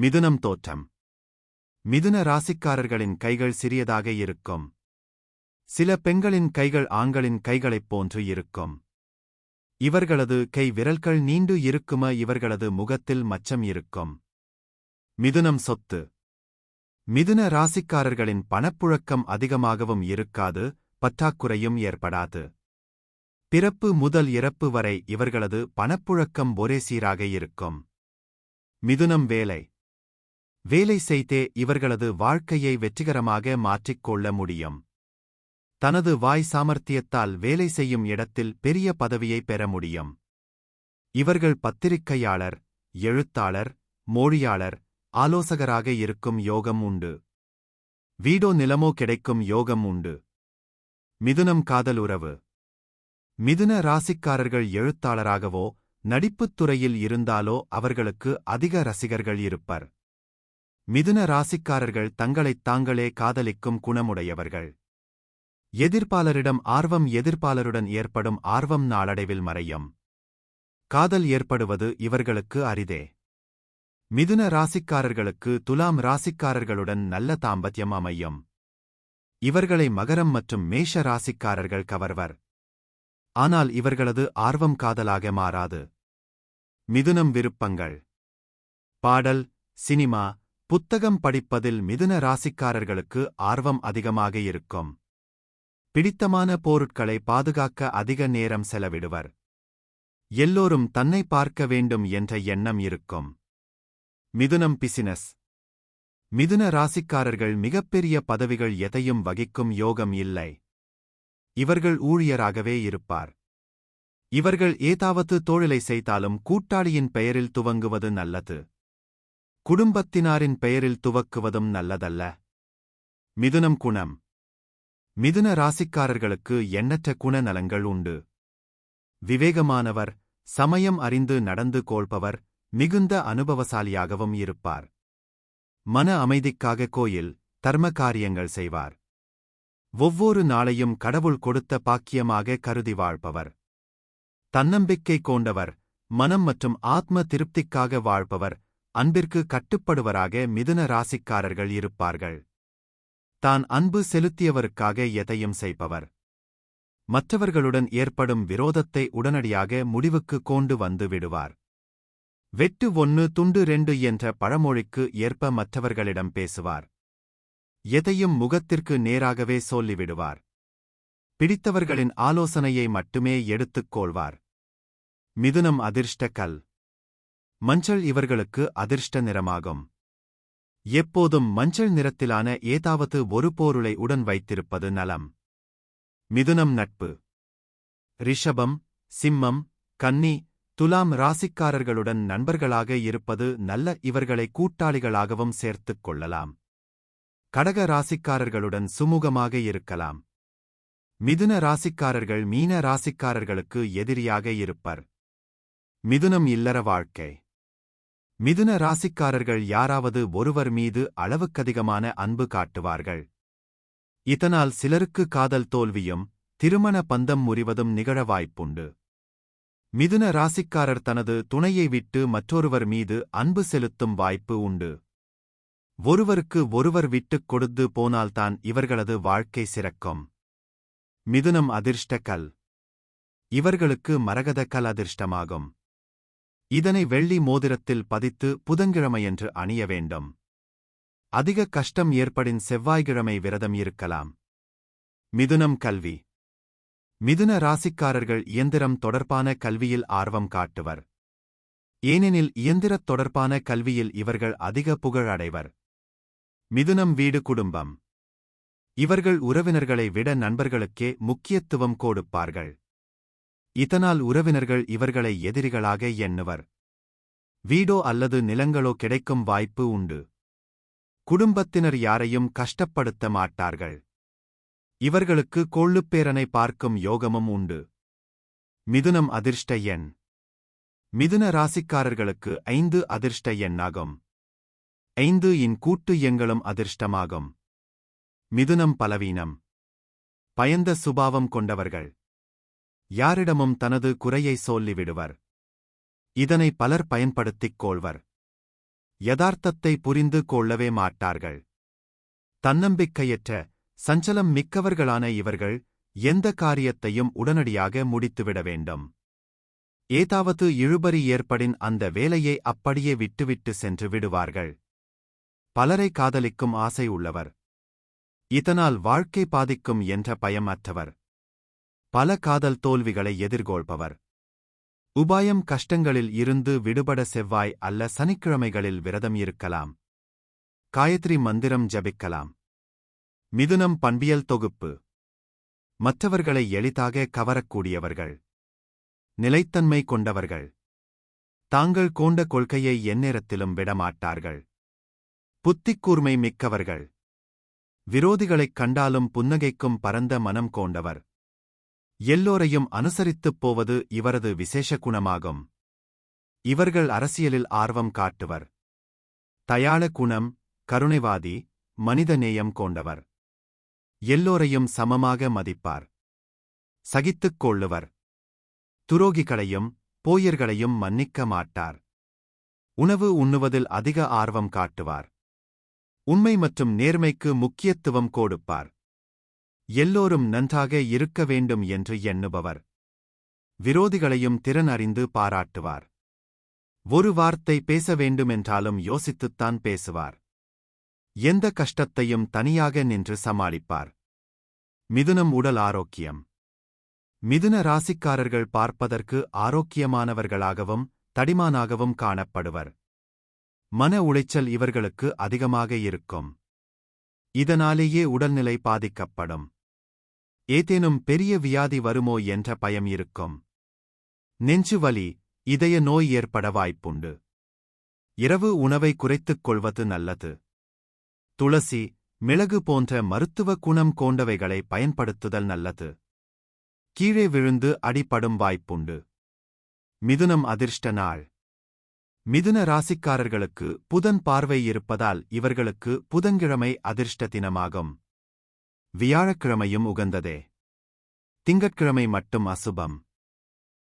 மிதுனம் தோற்றம். மிதுன ராசிக்காரர்களின் கைகள் சிறியதாக இருக்கும். சில பெண்களின் கைகள் ஆண்களின் கைகளைப் போன்று இருக்கும். இவர்களது கை விரல்கள் நீண்டு இருக்கும இவர்களது முகத்தில் மச்சம் இருக்கும். மிதுனம் சொத்து. மிதுன ராசிக்காரர்களின் பணப்புழக்கம் அதிகமாகவும் இருக்காது பற்றாக்குறையும் ஏற்படாது. பிறப்பு முதல் இறப்பு வரை இவர்களது பணப்புழக்கம் ஒரே சீராக இருக்கும். மிதுனம் வேலை. வேலை செய்தே இவர்களது வாழ்க்கையை வெற்றிகரமாக மாற்றிக்கொள்ள முடியும். தனது வாய் சாமர்த்தியத்தால் வேலை செய்யும் இடத்தில் பெரிய பதவியை பெற முடியும். இவர்கள் பத்திரிகையாளர் எழுத்தாளர் மொழியாளர் ஆலோசகராக இருக்கும் யோகம் உண்டு. வீடோ நிலமோ கிடைக்கும் யோகம் உண்டு. மிதுனம் காதல் உறவு. மிதுன ராசிக்காரர்கள் எழுத்தாளராகவோ நடிப்புத் துறையில் இருந்தாலோ அவர்களுக்கு அதிக ரசிகர்கள் இருப்பர். மிதுன ராசிக்காரர்கள் தங்களைத் தாங்களே காதலிக்கும் குணமுடையவர்கள். எதிர்ப்பாளரிடம் ஆர்வம் எதிர்ப்பாளருடன் ஏற்படும் ஆர்வம் நாளடைவில் மறையும். காதல் ஏற்படுவது இவர்களுக்கு அரிதே. மிதுன ராசிக்காரர்களுக்கு துலாம் ராசிக்காரர்களுடன் நல்ல தாம்பத்தியம் அமையும். இவர்களை மகரம் மற்றும் மேஷ ராசிக்காரர்கள் கவர்வர். ஆனால் இவர்களது ஆர்வம் காதலாக மாறாது. மிதுனம் விருப்பங்கள். பாடல் சினிமா புத்தகம் படிப்பதில் மிதுன ராசிக்காரர்களுக்கு ஆர்வம் அதிகமாக இருக்கும். பிடித்தமான பொருட்களை பாதுகாக்க அதிக நேரம் செலவிடுவர். எல்லோரும் தன்னை பார்க்க வேண்டும் என்ற எண்ணம் இருக்கும். மிதுனம் பிசினஸ். மிதுன ராசிக்காரர்கள் மிகப்பெரிய பதவிகள் எதையும் வகிக்கும் யோகம் இல்லை. இவர்கள் ஊழியராகவே இருப்பார். இவர்கள் ஏதாவது தொழிலை செய்தாலும் கூட்டாளியின் பெயரில் துவங்குவது நல்லது. குடும்பத்தினாரின் பெயரில் துவக்குவதும் நல்லதல்ல. மிதுனம் குணம். மிதுன ராசிக்காரர்களுக்கு எண்ணற்ற குணநலங்கள் உண்டு. விவேகமானவர் சமயம் அறிந்து நடந்து கொள்பவர் மிகுந்த அனுபவசாலியாகவும் இருப்பார். மன அமைதிக்காக கோயில் தர்ம காரியங்கள் செய்வார். ஒவ்வொரு நாளையும் கடவுள் கொடுத்த பாக்கியமாக கருதி வாழ்பவர். தன்னம்பிக்கை கொண்டவர் மனம் மற்றும் ஆத்ம திருப்திக்காக வாழ்பவர் அன்பிற்கு கட்டுப்படுவராக மிதுன ராசிக்காரர்கள் இருப்பார்கள். தான் அன்பு செலுத்தியவருக்காக எதையும் செய்பவர். மற்றவர்களுடன் ஏற்படும் விரோதத்தை உடனடியாக முடிவுக்கு கொண்டு வந்து விடுவார். வெட்டு ஒன்னு துண்டு ரெண்டு என்ற பழமொழிக்கு ஏற்ப மற்றவர்களிடம் பேசுவார். எதையும் முகத்திற்கு நேராகவே சொல்லிவிடுவார். பிடித்தவர்களின் ஆலோசனையை மட்டுமே எடுத்துக் கொள்வார். மிதுனம் அதிர்ஷ்ட கல் மஞ்சள் இவர்களுக்கு அதிர்ஷ்ட நிறமாகும். எப்போதும் மஞ்சள் நிறத்திலான ஏதாவது ஒரு பொருளை உடன் வைத்திருப்பது நலம். மிதுனம் நட்பு. ரிஷபம் சிம்மம் கன்னி துலாம் ராசிக்காரர்களுடன் நண்பர்களாக இருப்பது நல்ல இவர்களை கூட்டாளிகளாகவும் சேர்த்துக் கொள்ளலாம். கடக ராசிக்காரர்களுடன் சுமூகமாக இருக்கலாம். மிதுன ராசிக்காரர்கள் மீன ராசிக்காரர்களுக்கு எதிரியாக இருப்பர். மிதுனம் இல்லற வாழ்க்கை. மிதுன ராசிக்காரர்கள் யாராவது ஒருவர் மீது அளவுக்கதிகமான அன்பு காட்டுவார்கள். இதனால் சிலருக்கு காதல் தோல்வியும் திருமண பந்தம் முறிவதும் நிகழ வாய்ப்புண்டு. மிதுன ராசிக்காரர் தனது துணையை விட்டு மற்றொருவர் மீது அன்பு செலுத்தும் வாய்ப்பு உண்டு. ஒருவருக்கு ஒருவர் விட்டுக் கொடுத்து போனால்தான் இவர்களது வாழ்க்கை சிறக்கும். மிதுனம் அதிர்ஷ்ட கல் இவர்களுக்கு மரகதக்கல் கல் அதிர்ஷ்டமாகும். இதனை வெள்ளி மோதிரத்தில் பதித்து புதன்கிழமையன்று அணிய வேண்டும். அதிக கஷ்டம் ஏற்படின் செவ்வாய்க்கிழமை விரதம் இருக்கலாம். மிதுனம் கல்வி. மிதுன ராசிக்காரர்கள் இயந்திரம் தொடர்பான கல்வியில் ஆர்வம் காட்டுவர். ஏனெனில் இயந்திரத் தொடர்பான கல்வியில் இவர்கள் அதிக புகழ் அடைவர். மிதுனம் வீடு குடும்பம். இவர்கள் உறவினர்களை விட நண்பர்களுக்கே முக்கியத்துவம் கொடுப்பார்கள். இதனால் உறவினர்கள் இவர்களை எதிரிகளாக எண்ணுவர். வீடோ அல்லது நிலங்களோ கிடைக்கும் வாய்ப்பு உண்டு. குடும்பத்தினர் யாரையும் கஷ்டப்படுத்த மாட்டார்கள். இவர்களுக்கு கொள்ளுப்பேரனை பார்க்கும் யோகமும் உண்டு. மிதுனம் அதிர்ஷ்ட எண். மிதுன ராசிக்காரர்களுக்கு ஐந்து அதிர்ஷ்ட எண்ணாகும். ஐந்து இன் கூட்டு எங்களும் அதிர்ஷ்டமாகும். மிதுனம் பலவீனம். பயந்த சுபாவம் கொண்டவர்கள். யாரிடமும் தனது குறையை சொல்லிவிடுவர். இதனை பலர் பயன்படுத்திக் கொள்வர். யதார்த்தத்தை புரிந்து கொள்ளவே மாட்டார்கள். தன்னம்பிக்கையற்ற சஞ்சலம் மிக்கவர்களான இவர்கள் எந்த காரியத்தையும் உடனடியாக முடித்துவிட வேண்டும். ஏதாவது இழுபறி ஏற்படின் அந்த வேலையை அப்படியே விட்டுவிட்டு சென்று விடுவார்கள். பலரை காதலிக்கும் ஆசை உள்ளவர். இதனால் வாழ்க்கை பாதிக்கும் என்ற பயம் அற்றவர் பல காதல் தோல்விகளை எதிர்கொள்பவர். உபாயம் கஷ்டங்களில் இருந்து விடுபட செவ்வாய் அல்ல சனிக்கிழமைகளில் விரதம் இருக்கலாம். காயத்ரி மந்திரம் ஜபிக்கலாம். மிதுனம் பண்பியல் தொகுப்பு. மற்றவர்களை எளிதாக கவரக்கூடியவர்கள். நிலைத்தன்மை கொண்டவர்கள். தாங்கள் கோண்ட கொள்கையை எந்நேரத்திலும் விடமாட்டார்கள். புத்திக்கூர்மை மிக்கவர்கள். விரோதிகளைக் கண்டாலும் புன்னகைக்கும் பரந்த மனம் கொண்டவர். எல்லோரையும் அனுசரித்துப் போவது இவரது விசேஷ குணமாகும். இவர்கள் அரசியலில் ஆர்வம் காட்டுவர். தயாள குணம் கருணைவாதி மனிதநேயம் கொண்டவர். எல்லோரையும் சமமாக மதிப்பார். சகித்துக் கொள்ளுவர். துரோகிகளையும் போயர்களையும் மன்னிக்க மாட்டார். உணவு உண்ணுவதில் அதிக ஆர்வம் காட்டுவார். உண்மை மற்றும் நேர்மைக்கு முக்கியத்துவம் கொடுப்பார். எல்லோரும் நன்றாக இருக்க வேண்டும் என்று எண்ணுபவர். விரோதிகளையும் திறன் அறிந்து பாராட்டுவார். ஒரு வார்த்தை பேச வேண்டுமென்றாலும் யோசித்துத்தான் பேசுவார். எந்த கஷ்டத்தையும் தனியாக நின்று சமாளிப்பார். மிதுனம் உடல் ஆரோக்கியம். மிதுன ராசிக்காரர்கள் பார்ப்பதற்கு ஆரோக்கியமானவர்களாகவும் தடிமானாகவும் காணப்படுவர். மன உளைச்சல் இவர்களுக்கு அதிகமாக இருக்கும். இதனாலேயே உடல்நிலை பாதிக்கப்படும். ஏதேனும் பெரிய வியாதி வருமோ என்ற பயம் இருக்கும். நெஞ்சுவலி இதய நோய் ஏற்பட வாய்ப்புண்டு. இரவு உணவை குறைத்துக் கொள்வது நல்லது. துளசி மிளகு போன்ற மருத்துவ குணம் கொண்டவைகளை பயன்படுத்துதல் நல்லது. கீழே விழுந்து அடிபடும் வாய்ப்புண்டு. மிதுனம் அதிர்ஷ்ட நாள். மிதுன ராசிக்காரர்களுக்கு புதன் பார்வை இருப்பதால் இவர்களுக்கு புதன்கிழமை அதிர்ஷ்ட தினமாகும். வியாழக்கிழமையும் உகந்ததே. திங்கட்கிழமை மட்டும் அசுபம்.